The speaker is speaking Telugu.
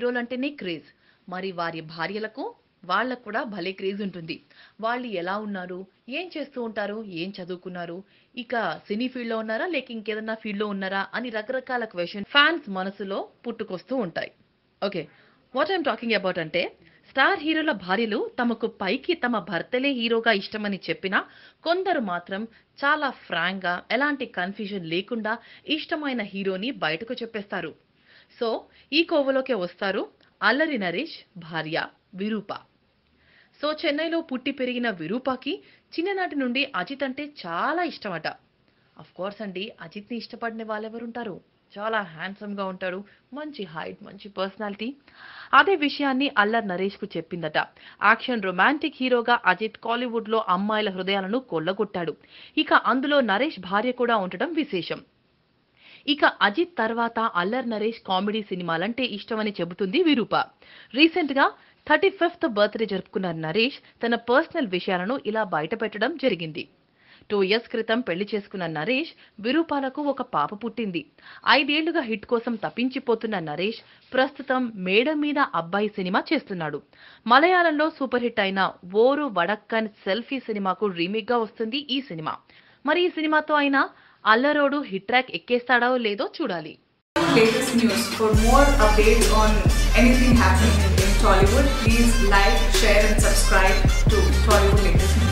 హీరోలంటేనే క్రేజ్. మరి వారి భార్యలకు వాళ్ళకు కూడా భలే క్రేజ్ ఉంటుంది. వాళ్ళు ఎలా ఉన్నారు? ఏం చేస్తూ ఉంటారు? ఏం చదువుకున్నారు? ఇక సినీ ఫీల్డ్లో ఉన్నారా? లేక ఇంకేదన్నా ఫీల్డ్లో ఉన్నారా? అని రకరకాల క్వశ్చన్ ఫ్యాన్స్ మనసులో పుట్టుకొస్తూ ఉంటాయి. Okay what I'm talking about అంటే స్టార్ హీరోల భార్యలు తమకు పైకి తమ భర్తలే హీరోగా ఇష్టమని చెప్పినా కొందరు మాత్రం చాలా ఫ్రాంక్గా ఎలాంటి కన్ఫ్యూజన్ లేకుండా ఇష్టమైన హీరోని బయటకు చెప్పేస్తారు. సో ఈ కోవలోకే వస్తారు అల్లరి నరేష్ భార్య విరూప. సో చెన్నైలో పుట్టి పెరిగిన విరూపాకి చిన్ననాటి నుండి అజిత్ అంటే చాలా ఇష్టమట. కోర్స్ అండి అజిత్ని ఇష్టపడిన వాళ్ళెవరుంటారు? చాలా హ్యాండ్సమ్గా ఉంటాడు మంచి హైట్ మంచి పర్సనాలిటీ. అదే విషయాన్ని అల్లర్ నరేష్కు చెప్పిందట. యాక్షన్ రొమాంటిక్ హీరోగా అజిత్ కాలీవుడ్లో అమ్మాయిల హృదయాలను కొల్లగొట్టాడు. ఇక అందులో నరేష్ భార్య కూడా ఉండటం విశేషం. ఇక అజిత్ తర్వాత అల్లర్ నరేష్ కామెడీ సినిమాలంటే ఇష్టమని చెబుతుంది విరూప. రీసెంట్గా థర్టీ ఫిఫ్త్ బర్త్డే జరుపుకున్న నరేష్ తన పర్సనల్ విషయాలను ఇలా బయటపెట్టడం జరిగింది. టూ ఇయర్స్ క్రితం పెళ్ళి చేసుకున్న నరేష్ విరూపాలకు ఒక పాప పుట్టింది. ఐదేళ్ళుగా హిట్ కోసం తప్పించిపోతున్న నరేష్ ప్రస్తుతం మేడ మీద అబ్బాయి సినిమా చేస్తున్నాడు. మలయాళంలో సూపర్ హిట్ అయిన ఓరు వడక్కన్ సెల్ఫీ సినిమాకు రీమేక్గా వస్తుంది ఈ సినిమా. మరి ఈ సినిమాతో అయినా అల్లరోడు హిట్ ట్రాక్ ఎక్కేస్తాడో లేదో చూడాలి latest news. For more updates on anything happening in, in Tollywood, please like, share, and subscribe to Tollywood Latest.